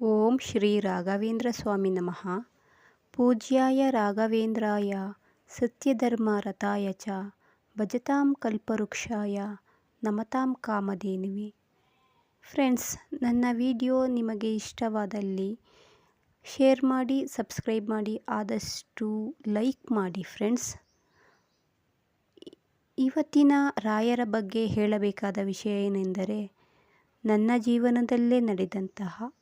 ಓಂ ಶ್ರೀ ರಾಘವೇಂದ್ರ ಸ್ವಾಮಿ ನಮಃ. ಪೂಜ್ಯಾಯ ರಾಘವೇಂದ್ರಾಯ, ಸತ್ಯಧರ್ಮ ರಥಾಯ ಚ, ಭಜತಾಂ ಕಲ್ಪವೃಕ್ಷಾಯ, ನಮತಾಂ ಕಾಮಧೇನುವೆ. ಫ್ರೆಂಡ್ಸ್, ನನ್ನ ವಿಡಿಯೋ ನಿಮಗೆ ಇಷ್ಟವಾದಲ್ಲಿ ಶೇರ್ ಮಾಡಿ, ಸಬ್ಸ್ಕ್ರೈಬ್ ಮಾಡಿ, ಆದಷ್ಟು ಲೈಕ್ ಮಾಡಿ ಫ್ರೆಂಡ್ಸ್. ಇವತ್ತಿನ ರಾಯರ ಬಗ್ಗೆ ಹೇಳಬೇಕಾದ ವಿಷಯ ಏನೆಂದರೆ, ನನ್ನ ಜೀವನದಲ್ಲೇ ನಡೆದಂತಹ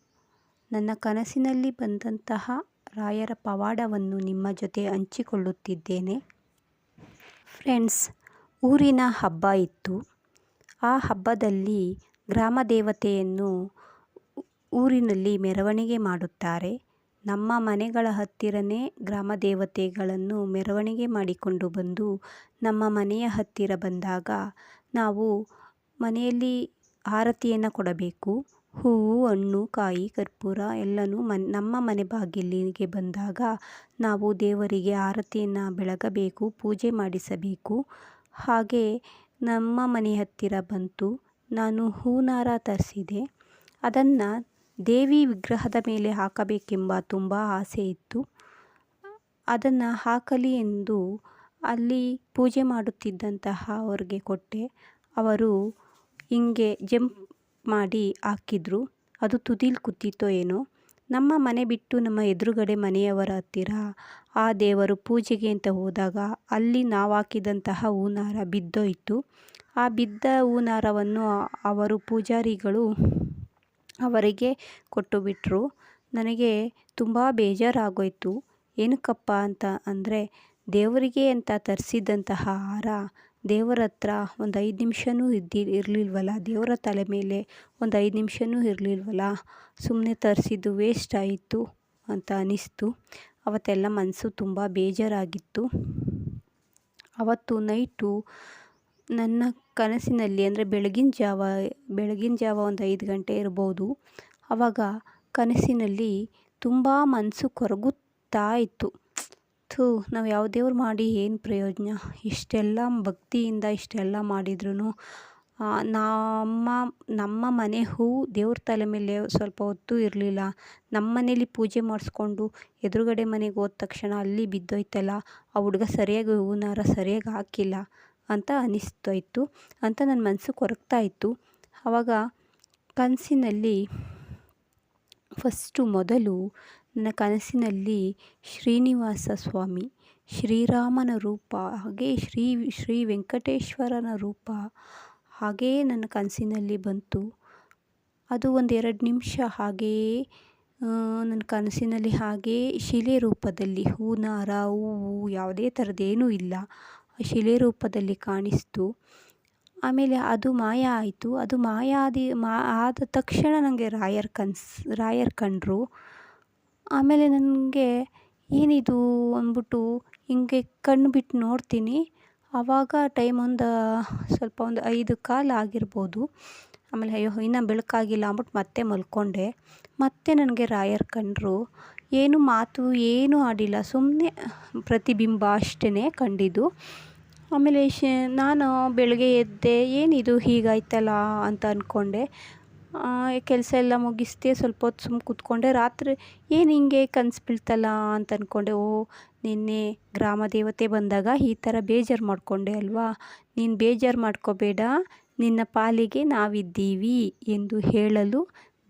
ನನ್ನ ಕನಸಿನಲ್ಲಿ ಬಂದಂತಹ ರಾಯರ ಪವಾಡವನ್ನು ನಿಮ್ಮ ಜೊತೆ ಹಂಚಿಕೊಳ್ಳುತ್ತಿದ್ದೇನೆ. ಫ್ರೆಂಡ್ಸ್, ಊರಿನ ಹಬ್ಬ ಇತ್ತು. ಆ ಹಬ್ಬದಲ್ಲಿ ಗ್ರಾಮ ದೇವತೆಯನ್ನು ಊರಿನಲ್ಲಿ ಮೆರವಣಿಗೆ ಮಾಡುತ್ತಾರೆ. ನಮ್ಮ ಮನೆಗಳ ಹತ್ತಿರನೇ ಗ್ರಾಮ ದೇವತೆಗಳನ್ನು ಮೆರವಣಿಗೆ ಮಾಡಿಕೊಂಡು ಬಂದು ನಮ್ಮ ಮನೆಯ ಹತ್ತಿರ ಬಂದಾಗ ನಾವು ಮನೆಯಲ್ಲಿ ಆರತಿಯನ್ನು ಕೊಡಬೇಕು. ಹೂವು, ಹಣ್ಣು, ಕಾಯಿ, ಕರ್ಪೂರ ಎಲ್ಲನೂ ಮನ್, ನಮ್ಮ ಮನೆ ಬಾಗಿಲಿಗೆ ಬಂದಾಗ ನಾವು ದೇವರಿಗೆ ಆರತಿಯನ್ನು ಬೆಳಗಬೇಕು, ಪೂಜೆ ಮಾಡಿಸಬೇಕು. ಹಾಗೆ ನಮ್ಮ ಮನೆ ಹತ್ತಿರ ಬಂತು. ನಾನು ಹೂನಾರ ತರಿಸಿದೆ. ಅದನ್ನು ದೇವಿ ವಿಗ್ರಹದ ಮೇಲೆ ಹಾಕಬೇಕೆಂಬ ತುಂಬ ಆಸೆ ಇತ್ತು. ಅದನ್ನು ಹಾಕಲಿ ಎಂದು ಅಲ್ಲಿ ಪೂಜೆ ಮಾಡುತ್ತಿದ್ದಂತಹ ಅವ್ರಿಗೆ ಕೊಟ್ಟೆ. ಅವರು ಹಿಂಗೆ ಜಂಪ್ ಮಾಡಿ ಹಾಕಿದ್ರು. ಅದು ತುದಿಲಿ ಕೂತಿತ್ತೋ ಏನೋ. ನಮ್ಮ ಮನೆ ಬಿಟ್ಟು ನಮ್ಮ ಎದುರುಗಡೆ ಮನೆಯವರ ಹತ್ತಿರ ಆ ದೇವರು ಪೂಜೆಗೆ ಅಂತ ಹೋದಾಗ ಅಲ್ಲಿ ನಾವು ಹಾಕಿದಂತಹ ಹೂನಾರ ಬಿದ್ದೋಯಿತು. ಆ ಬಿದ್ದ ಹೂನಾರವನ್ನು ಅವರು ಪೂಜಾರಿಗಳು ಅವರಿಗೆ ಕೊಟ್ಟು ಬಿಟ್ಟರು ನನಗೆ ತುಂಬ ಬೇಜಾರಾಗೋಯಿತು. ಏನಕ್ಕಪ್ಪ ಅಂತ ಅಂದರೆ ದೇವರಿಗೆ ಅಂತ ತರಿಸಿದಂತಹ ಹಾರ ದೇವರ ಹತ್ರ ಒಂದು ಐದು ನಿಮಿಷವೂ ಇದ್ದಿ, ಇರಲಿಲ್ವಲ್ಲ? ದೇವರ ತಲೆ ಮೇಲೆ ಒಂದು ಐದು ನಿಮಿಷವೂ ಇರಲಿಲ್ವಲ್ಲ? ಸುಮ್ಮನೆ ತರಿಸಿದ್ದು ವೇಸ್ಟ್ ಆಯಿತು ಅಂತ ಅನ್ನಿಸ್ತು ಅವತ್ತೆಲ್ಲ ಮನಸ್ಸು ತುಂಬ ಬೇಜಾರಾಗಿತ್ತು. ಅವತ್ತು ನೈಟು ನನ್ನ ಕನಸಿನಲ್ಲಿ, ಅಂದರೆ ಬೆಳಗಿನ ಜಾವ ಬೆಳಗಿನ ಜಾವ ಒಂದು ಐದು ಗಂಟೆ ಇರ್ಬೋದು. ಆವಾಗ ಕನಸಿನಲ್ಲಿ ತುಂಬ ಮನಸ್ಸು ಕೊರಗುತ್ತಾ ಇತ್ತು. ಥೂ ನಾವು ಯಾವ ದೇವ್ರು ಮಾಡಿ ಏನು ಪ್ರಯೋಜನ? ಇಷ್ಟೆಲ್ಲ ಭಕ್ತಿಯಿಂದ ಇಷ್ಟೆಲ್ಲ ಮಾಡಿದ್ರೂ ನಮ್ಮ ನಮ್ಮ ಮನೆ ಹೂ ದೇವ್ರ ತಲೆ ಮೇಲೆ ಸ್ವಲ್ಪ ಹೊತ್ತು ಇರಲಿಲ್ಲ. ನಮ್ಮ ಮನೇಲಿ ಪೂಜೆ ಮಾಡಿಸ್ಕೊಂಡು ಎದುರುಗಡೆ ಮನೆಗೆ ಹೋದ ತಕ್ಷಣ ಅಲ್ಲಿ ಬಿದ್ದೋಯ್ತಲ್ಲ, ಆ ಹುಡುಗ ಸರಿಯಾಗಿ ಹೂವಿನಾರ ಸರಿಯಾಗಿ ಹಾಕಿಲ್ಲ ಅಂತ ಅನ್ನಿಸ್ತೋಯ್ತು ಅಂತ ನನ್ನ ಮನಸ್ಸು ಕೊರಗ್ತಾ ಇತ್ತು. ಆವಾಗ ಕನಸಿನಲ್ಲಿ ಫಸ್ಟು ಮೊದಲು ನನ್ನ ಕನಸಿನಲ್ಲಿ ಶ್ರೀನಿವಾಸ ಸ್ವಾಮಿ, ಶ್ರೀರಾಮನ ರೂಪ, ಹಾಗೆ ಶ್ರೀ ಶ್ರೀ ವೆಂಕಟೇಶ್ವರನ ರೂಪ, ಹಾಗೇ ನನ್ನ ಕನಸಿನಲ್ಲಿ ಬಂತು. ಅದು ಒಂದೆರಡು ನಿಮಿಷ ಹಾಗೆಯೇ ನನ್ನ ಕನಸಿನಲ್ಲಿ ಹಾಗೇ ಶಿಲೆ ರೂಪದಲ್ಲಿ ಹೂನಾರ ಹೂವು ಯಾವುದೇ ಥರದ್ದೇನೂ ಇಲ್ಲ. ಶಿಲೆ ರೂಪದಲ್ಲಿ ಕಾಣಿಸ್ತು. ಆಮೇಲೆ ಅದು ಮಾಯ ಆಯಿತು. ಅದು ಮಾಯ ಆದಿ ಮಾ, ಆದ ತಕ್ಷಣ ನನಗೆ ರಾಯರ್ ಕನ್ಸು, ರಾಯರ್ ಕಂಡರು. ಆಮೇಲೆ ನನಗೆ ಏನಿದು ಅಂದ್ಬಿಟ್ಟು ಹಿಂಗೆ ಕಣ್ಣು ಬಿಟ್ಟು ನೋಡ್ತೀನಿ. ಆವಾಗ ಟೈಮ್ ಒಂದು ಸ್ವಲ್ಪ ಒಂದು ಐದು ಕಾಲು ಆಗಿರ್ಬೋದು. ಆಮೇಲೆ ಅಯ್ಯೋ, ಇನ್ನೂ ಬೆಳಕಾಗಿಲ್ಲ ಅಂದ್ಬಿಟ್ಟು ಮತ್ತೆ ಮಲ್ಕೊಂಡೆ. ಮತ್ತೆ ನನಗೆ ರಾಯರ್ ಕಂಡರು, ಏನು ಮಾತು ಏನೂ ಆಡಿಲ್ಲ ಸುಮ್ಮನೆ ಪ್ರತಿಬಿಂಬ ಅಷ್ಟೇ ಕಂಡಿದ್ದು. ಆಮೇಲೆ ನಾನು ಬೆಳಗ್ಗೆ ಎದ್ದೆ, ಏನಿದು ಹೀಗಾಯ್ತಲ್ಲ ಅಂತ ಅಂದ್ಕೊಂಡೆ ಕೆಲಸ ಎಲ್ಲ ಮುಗಿಸ್ದೆ ಸ್ವಲ್ಪ ಹೊತ್ತು ಸುಮ್ಮ ಕೂತ್ಕೊಂಡೆ. ರಾತ್ರಿ ಏನು ಹಿಂಗೆ ಕನಸು ಬೀಳ್ತಲ್ಲ ಅಂತ ಅಂದ್ಕೊಂಡೆ ಓ, ನಿನ್ನೆ ಗ್ರಾಮ ದೇವತೆ ಬಂದಾಗ ಈ ಥರ ಬೇಜಾರು ಮಾಡಿಕೊಂಡೆ ಅಲ್ವಾ? ನೀನು ಬೇಜಾರು ಮಾಡ್ಕೋಬೇಡ. ನಿನ್ನ ಪಾಲಿಗೆ ನಾವಿದ್ದೀವಿ ಎಂದು ಹೇಳಲು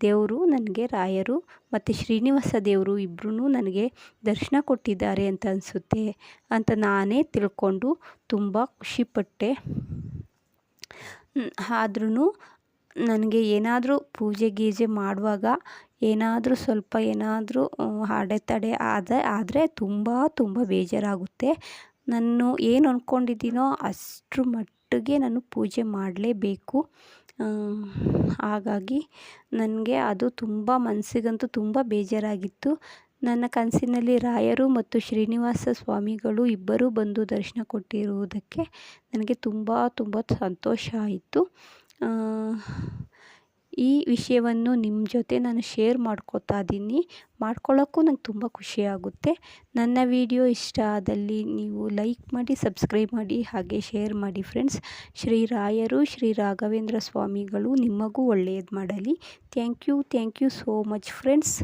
ದೇವರು ನನಗೆ ರಾಯರು ಮತ್ತು ಶ್ರೀನಿವಾಸ ದೇವರು ಇಬ್ಬರೂ ನನಗೆ ದರ್ಶನ ಕೊಟ್ಟಿದ್ದಾರೆ ಅಂತ ಅನಿಸುತ್ತೆ ಅಂತ ನಾನೇ ತಿಳ್ಕೊಂಡು ತುಂಬ ಖುಷಿಪಟ್ಟೆ. ಆದ್ರೂ ನನಗೆ ಏನಾದರೂ ಪೂಜೆ ಗೀಜೆ ಮಾಡುವಾಗ ಏನಾದರೂ ಸ್ವಲ್ಪ ಏನಾದರೂ ಅಡೆತಡೆ ಆದರೆ ಆದರೆ ತುಂಬ ತುಂಬ ಬೇಜಾರಾಗುತ್ತೆ. ನಾನು ಏನು ಅಂದ್ಕೊಂಡಿದ್ದೀನೋ ಅಷ್ಟರ ಮಟ್ಟಿಗೆ ನಾನು ಪೂಜೆ ಮಾಡಲೇಬೇಕು. ಹಾಗಾಗಿ ನನಗೆ ಅದು ತುಂಬ ಮನಸ್ಸಿಗಂತೂ ತುಂಬ ಬೇಜಾರಾಗಿತ್ತು. ನನ್ನ ಕನಸಿನಲ್ಲಿ ರಾಯರು ಮತ್ತು ಶ್ರೀನಿವಾಸ ಸ್ವಾಮಿಗಳು ಇಬ್ಬರೂ ಬಂದು ದರ್ಶನ ಕೊಟ್ಟಿರುವುದಕ್ಕೆ ನನಗೆ ತುಂಬ ತುಂಬ ಸಂತೋಷ ಆಯಿತು. ಈ ವಿಷಯವನ್ನು ನಿಮ್ಮ ಜೊತೆ ನಾನು ಶೇರ್ ಮಾಡ್ಕೋತಾ ಇದ್ದೀನಿ ಮಾಡ್ಕೊಳ್ಳೋಕ್ಕೂ ನಂಗೆ ತುಂಬ ಖುಷಿಯಾಗುತ್ತೆ ನನ್ನ ವಿಡಿಯೋ ಇಷ್ಟ ಆದಲ್ಲಿ ನೀವು ಲೈಕ್ ಮಾಡಿ ಸಬ್ಸ್ಕ್ರೈಬ್ ಮಾಡಿ, ಹಾಗೆ ಶೇರ್ ಮಾಡಿ ಫ್ರೆಂಡ್ಸ್ ಶ್ರೀ ರಾಯರು, ಶ್ರೀ ರಾಘವೇಂದ್ರ ಸ್ವಾಮಿಗಳು ನಿಮಗೂ ಒಳ್ಳೆಯದು ಮಾಡಲಿ. Thank you thank you so much friends